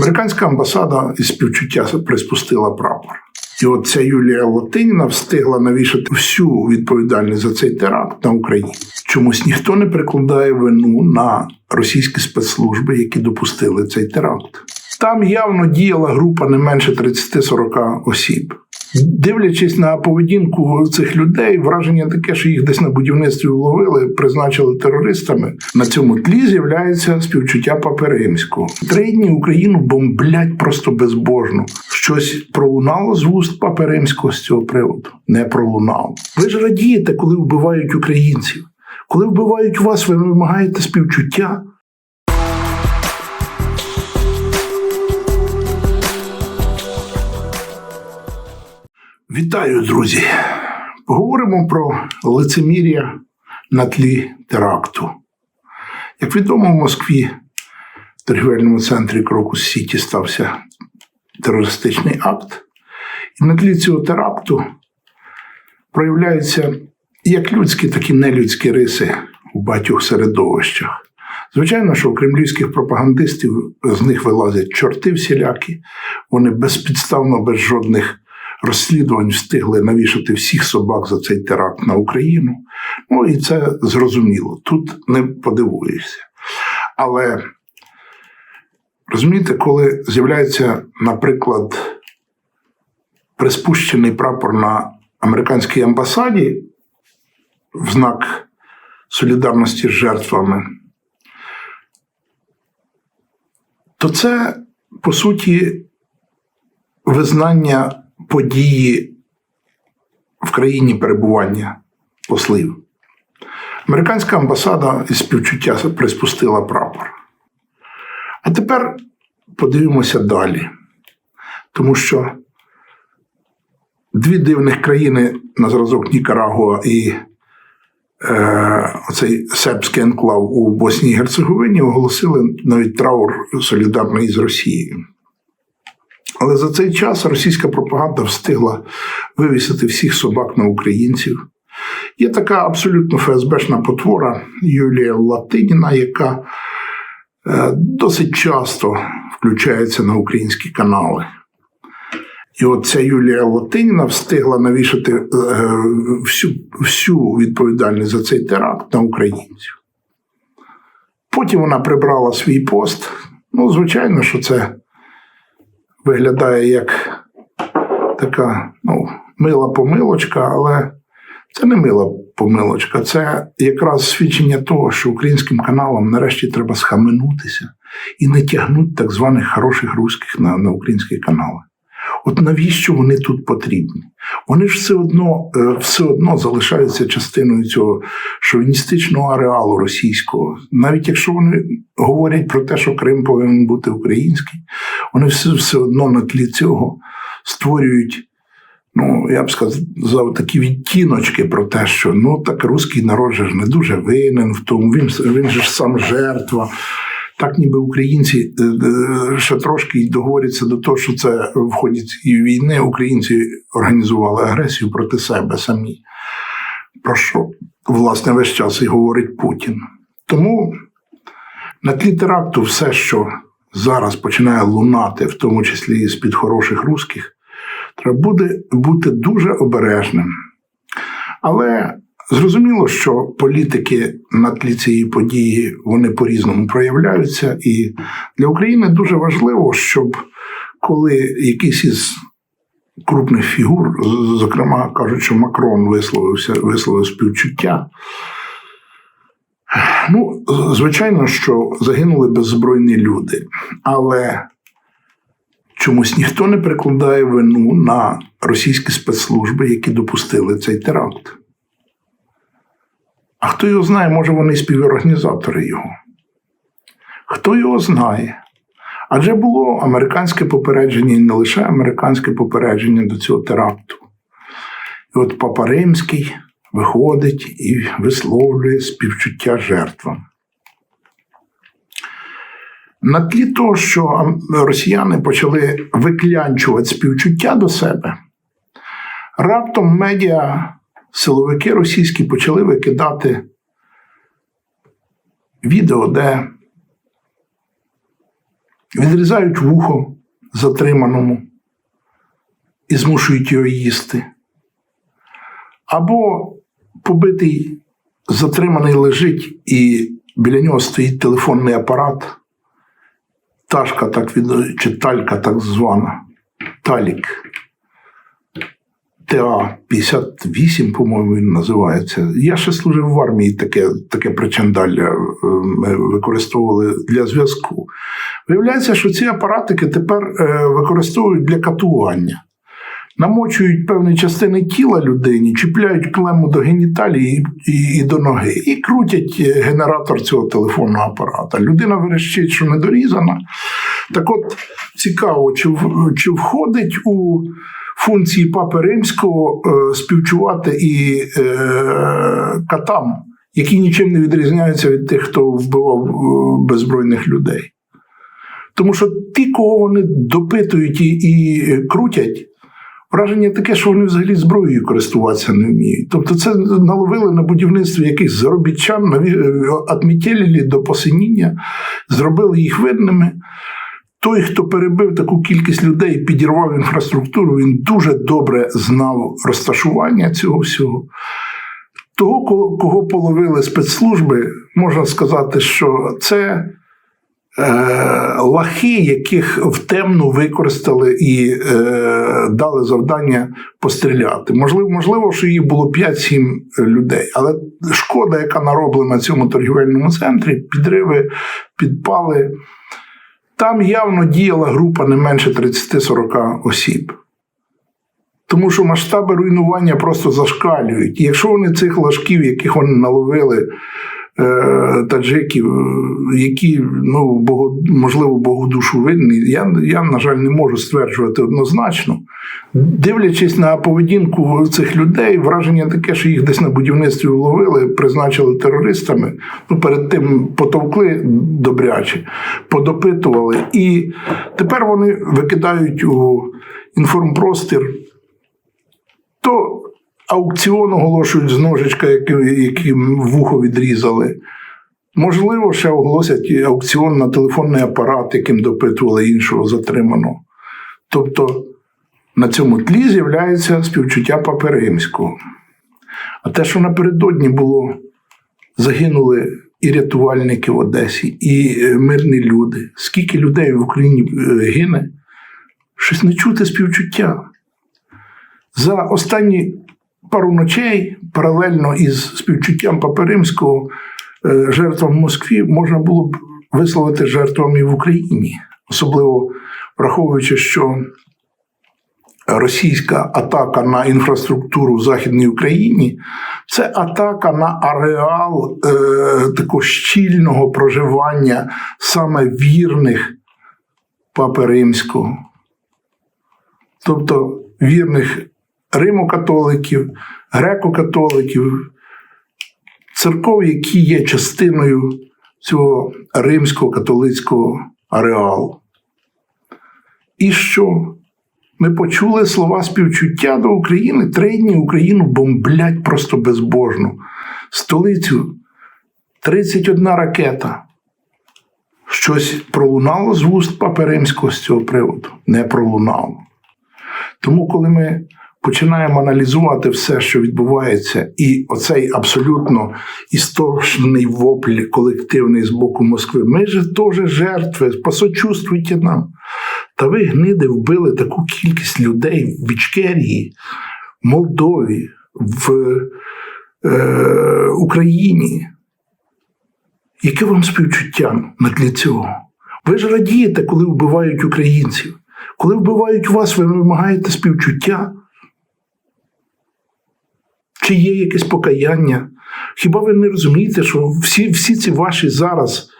Американська амбасада із співчуття приспустила прапор. І от ця Юлія Латиніна встигла навішати всю відповідальність за цей теракт на Україні. Чомусь ніхто не прикладає вину на російські спецслужби, які допустили цей теракт. Там явно діяла група не менше 30-40 осіб. Дивлячись на поведінку цих людей, враження таке, що їх десь на будівництві вловили, призначили терористами. На цьому тлі з'являється співчуття Папи Римського. Три дні Україну бомблять просто безбожно. Щось пролунало з вуст Папи Римського з цього приводу. Не пролунало. Ви ж радієте, коли вбивають українців. Коли вбивають вас, ви вимагаєте співчуття. Вітаю, друзі! Поговоримо про лицемір'я на тлі теракту. Як відомо, в Москві, в торгівельному центрі Крокус Сіті, стався терористичний акт. І на тлі цього теракту проявляються як людські, так і нелюдські риси у багатьох середовищах. Звичайно, що у кремлівських пропагандистів з них вилазять чорти всілякі, вони безпідставно, без жодних розслідувань встигли навішати всіх собак за цей теракт на Україну. Ну і це зрозуміло. Тут не подивуєшся. Але розумієте, коли з'являється, наприклад, приспущений прапор на американській амбасаді в знак солідарності з жертвами, то це по суті визнання події в країні перебування послів. Американська амбасада із співчуття приспустила прапор. А тепер подивимося далі. Тому що дві дивних країни на зразок Нікарагуа і е, оцей сербський енклав у Боснії і Герцеговині оголосили навіть траур солідарний з Росією. Але за цей час російська пропаганда встигла вивісити всіх собак на українців. Є така абсолютно ФСБшна потвора Юлія Латиніна, яка е, досить часто включається на українські канали. І от ця Юлія Латиніна встигла навішати е, всю, всю відповідальність за цей теракт на українців. Потім вона прибрала свій пост. Ну, звичайно, що це виглядає як така ну, мила помилочка, але це не мила помилочка. Це якраз свідчення того, що українським каналам нарешті треба схаменутися і не тягнути так званих хороших русських на, на українські канали. От навіщо вони тут потрібні? Вони ж все одно е, все одно залишаються частиною цього шовіністичного ареалу російського. Навіть якщо вони говорять про те, що Крим повинен бути український, вони все, все одно на тлі цього створюють. Ну, я б сказав, такі відтіночки про те, що ну так русський народ же ж не дуже винен в тому, він він же ж сам жертва. Так, ніби українці е, е, ще трошки договоряться до того, що це в ході цієї війни українці організували агресію проти себе самі. Про що, власне, весь час і говорить Путін. Тому на тлі теракту все, що зараз починає лунати, в тому числі і з-під хороших русських, треба буде бути дуже обережним. Але Зрозуміло, що політики на тлі цієї події вони по-різному проявляються, і для України дуже важливо, щоб коли якийсь із крупних фігур, зокрема кажуть, що Макрон висловився, висловив співчуття. Ну, звичайно, що загинули беззбройні люди, але чомусь ніхто не прикладає вину на російські спецслужби, які допустили цей теракт. А хто його знає, може вони співорганізатори його. Хто його знає? Адже було американське попередження і не лише американське попередження до цього теракту. І от Папа Римський виходить і висловлює співчуття жертвам. На тлі того, що росіяни почали виклянчувати співчуття до себе, раптом медіа силовики російські почали викидати відео, де відрізають вухо затриманому і змушують його їсти. Або побитий затриманий лежить, і біля нього стоїть телефонний апарат, ташка так від, чи талька так звана, талік. ТА-58, по-моєму, він називається. Я ще служив в армії, таке, таке причандалля е, ми використовували для зв'язку. Виявляється, що ці апаратики тепер е, використовують для катування. Намочують певні частини тіла людині, чіпляють клему до геніталії і, і до ноги, і крутять е, генератор цього телефонного апарата. Людина верещить, що не дорізана. Так от цікаво, чи, чи входить у функції Папи Римського е, співчувати і е, катам, які нічим не відрізняються від тих, хто вбивав е, беззбройних людей. Тому що ті, кого вони допитують і, і крутять, враження таке, що вони взагалі зброєю користуватися не вміють. Тобто, це наловили на будівництві якихось заробітчан, відмітєлі до посиніння, зробили їх видними. Той, хто перебив таку кількість людей, підірвав інфраструктуру, він дуже добре знав розташування цього всього. Того, кого- половили спецслужби, можна сказати, що це е, лахи, яких в темну використали і е, дали завдання постріляти. Можливо, можливо, що їх було 5-7 людей, але шкода, яка нароблена цьому торгівельному центрі, підриви, підпали. Там явно діяла група не менше 30-40 осіб. Тому що масштаби руйнування просто зашкалюють. І якщо вони цих ложків, яких вони наловили, таджиків, е, які, ну, можливо, Богу душу винні, я, я, на жаль, не можу стверджувати однозначно. Дивлячись на поведінку цих людей, враження таке, що їх десь на будівництві вловили, призначили терористами, ну, перед тим потовкли добряче, подопитували. І тепер вони викидають у інформпростір аукціон оголошують з ножичка, яким, вухо відрізали. Можливо, ще оголосять аукціон на телефонний апарат, яким допитували іншого затриманого. Тобто на цьому тлі з'являється співчуття Папи Римського. А те, що напередодні було, загинули і рятувальники в Одесі, і е, мирні люди. Скільки людей в Україні е, гине, щось не чути співчуття. За останні пару ночей, паралельно із співчуттям Папи Римського, е, жертвам в Москві можна було б висловити жертвам і в Україні, особливо враховуючи, що російська атака на інфраструктуру в Західній Україні це атака на ареал е, такого щільного проживання саме вірних Папи Римського. Тобто вірних римокатоликів, греко-католиків, церков, які є частиною цього римського католицького ареалу. І що? Ми почули слова співчуття до України. Три дні Україну бомблять просто безбожно. Столицю 31 ракета. Щось пролунало з вуст Папи Римського з цього приводу? Не пролунало. Тому, коли ми починаємо аналізувати все, що відбувається, і оцей абсолютно історичний вопль колективний з боку Москви, ми ж теж жертви, посочувствуйте нам. Та ви гниди вбили таку кількість людей в Ічкерії, в Молдові, в е, Україні. Яке вам співчуття на тлі цього? Ви ж радієте, коли вбивають українців. Коли вбивають вас, ви вимагаєте співчуття? Чи є якесь покаяння? Хіба ви не розумієте, що всі, всі ці ваші зараз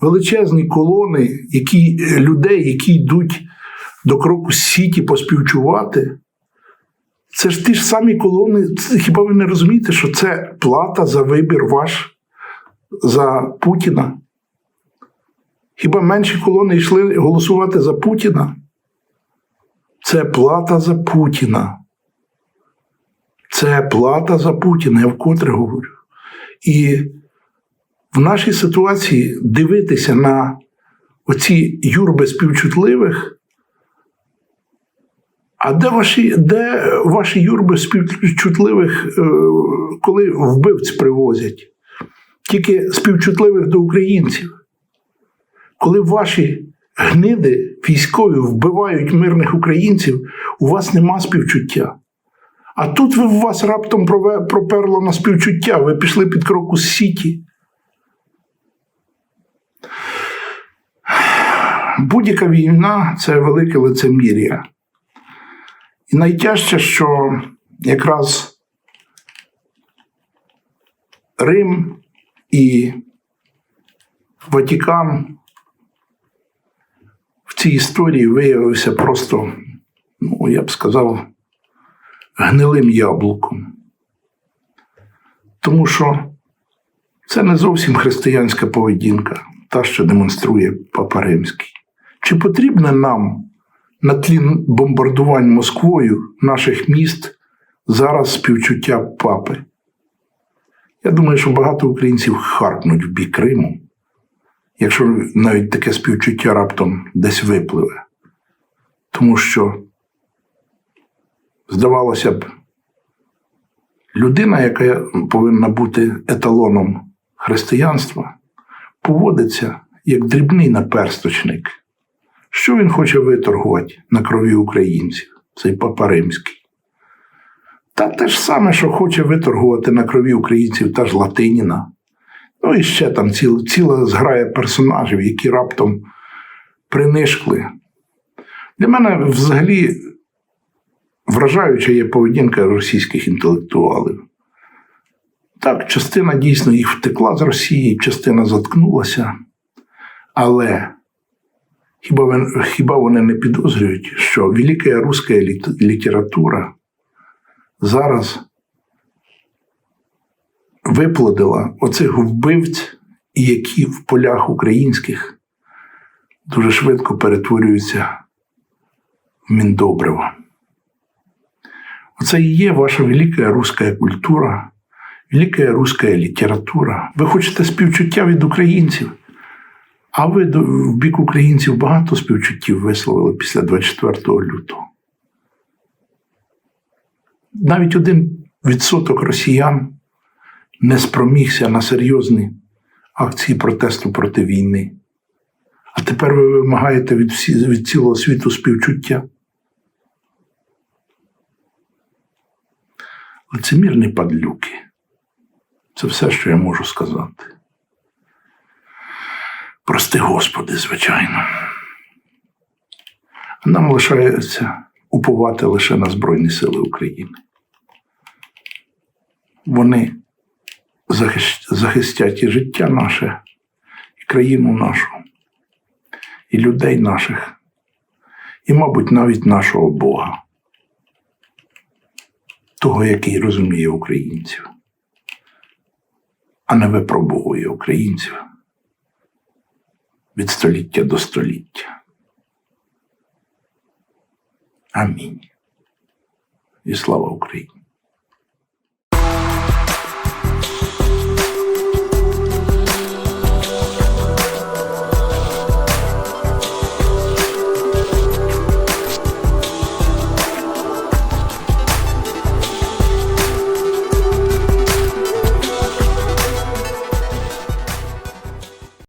величезні колони, які, людей, які йдуть до кроку сіті поспівчувати, це ж ті ж самі колони. Хіба ви не розумієте, що це плата за вибір ваш за Путіна? Хіба менші колони йшли голосувати за Путіна? Це плата за Путіна. Це плата за Путіна, я вкотре говорю. І в нашій ситуації дивитися на оці юрби співчутливих. А де ваші, де ваші юрби співчутливих, е, коли вбивць привозять? Тільки співчутливих до українців. Коли ваші гниди військові вбивають мирних українців, у вас нема співчуття. А тут ви вас раптом проперло на співчуття, ви пішли під кроку з Сіті. Будь-яка війна це велике лицемір'я. І найтяжче, що якраз Рим і Ватікан в цій історії виявився просто, ну, я б сказав, гнилим яблуком. Тому що це не зовсім християнська поведінка, та, що демонструє Папа Римський. Чи потрібне нам на тлі бомбардувань Москвою наших міст зараз співчуття папи? Я думаю, що багато українців харкнуть в бік Криму, якщо навіть таке співчуття раптом десь випливе. Тому що, здавалося б, людина, яка повинна бути еталоном християнства, поводиться як дрібний наперсточник. Що він хоче виторгувати на крові українців, цей папа римський? Та те ж саме, що хоче виторгувати на крові українців та ж Латиніна. Ну і ще там ціла, ціла зграя персонажів, які раптом принишкли. Для мене взагалі вражаюча є поведінка російських інтелектуалів. Так, частина дійсно їх втекла з Росії, частина заткнулася. Але хіба, хіба вони не підозрюють, що велика руська літ- література зараз виплодила оцих вбивць, які в полях українських дуже швидко перетворюються в міндобрива. Оце і є ваша велика руська культура, велика руська література. Ви хочете співчуття від українців, а ви в бік українців багато співчуттів висловили після 24 лютого. Навіть один відсоток росіян не спромігся на серйозні акції протесту проти війни. А тепер ви вимагаєте від, всі, від цілого світу співчуття. Лицемірні падлюки. Це все, що я можу сказати. Прости, Господи, звичайно. Нам лишається уповати лише на Збройні Сили України. Вони захистять і життя наше, і країну нашу, і людей наших, і, мабуть, навіть нашого Бога, того, який розуміє українців, а не випробовує українців від століття до століття. Амінь. І слава Україні.